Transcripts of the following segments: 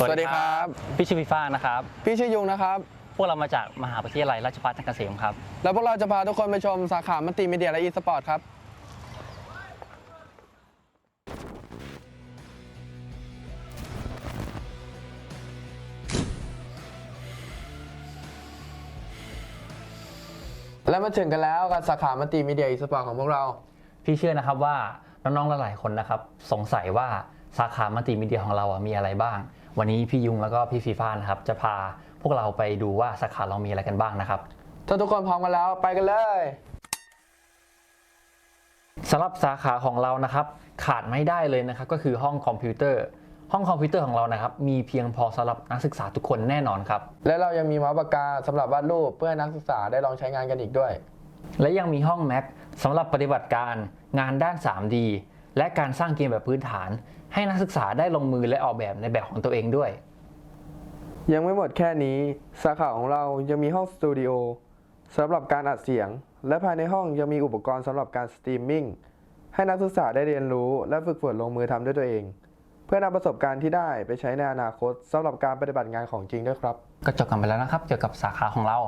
สวัสดีครับ พี่ชื่อฟีฟ้านะครับ พี่ชื่อยุงนะครับ พวกเรามาจากมหาวิทยาลัยราชภัฏจันทร์เกษมครับ แล้วพวกเราจะพาทุกคนไปชมสาขามัลติมีเดียและอีสปอร์ตครับ และมาถึงกันแล้วกับสาขามัลติมีเดียอีสปอร์ตของพวกเรา พี่เชื่อนะครับว่า น้องๆหลายๆคนนะครับ สงสัยว่าสาขามัลติมีเดียของเราอะมีอะไรบ้าง วันนี้พี่ยุงแล้วก็พี่ฟีฟ้านะครับ จะพาพวกเราไปดูว่าสาขาเรามีอะไรกันบ้างนะครับ ถ้าทุกคนพร้อมกันแล้วไปกันเลยสำหรับสาขาของเรานะครับ ขาดไม่ได้เลยนะครับ ก็คือห้องคอมพิวเตอร์ ห้องคอมพิวเตอร์ของเรานะครับ มีเพียงพอสำหรับนักศึกษาทุกคนแน่นอนครับ และเรายังมีเมาส์ปากกาสำหรับวาดรูปเพื่อให้นักศึกษาได้ลองใช้งานกันอีกด้วย และยังมีห้อง Mac สำหรับปฏิบัติการงานด้าน 3D และการสร้างเกมแบบพื้นฐาน ให้นักศึกษาได้ลงมือและออกแบบในแบบของตัวเองด้วย ยังไม่หมดแค่นี้ สาขาของเรายังมีห้องสตูดิโอสำหรับการอัดเสียง และภายในห้องยังมีอุปกรณ์สำหรับการสตรีมมิ่งให้นักศึกษาได้เรียนรู้และฝึกฝนลงมือทำด้วยตัวเอง เพื่อนำประสบการณ์ที่ได้ไปใช้ในอนาคตสำหรับการปฏิบัติงานของจริงด้วยครับ ก็จบกันไปแล้วนะครับ เกี่ยวกับสาขาของเรา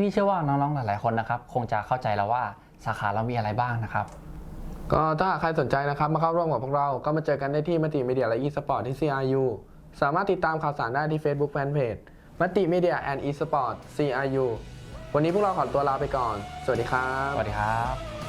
พี่ๆเชื่อว่าน้องๆหลายๆคนนะครับ คงจะเข้าใจแล้วว่า สาขาเรามีอะไรบ้างนะครับ ก็ถ้าหากใครสนใจนะครับ มาเข้าร่วมกับพวกเรา ก็มาเจอกันได้ที่มัลติมีเดียและ e-sport ที่ CRU สามารถติดตามข่าวสารได้ที่ Facebook Fanpage มัลติมีเดีย and e-sport CRU วันนี้พวกเราขอตัวลาไปก่อน สวัสดีครับ สวัสดีครับ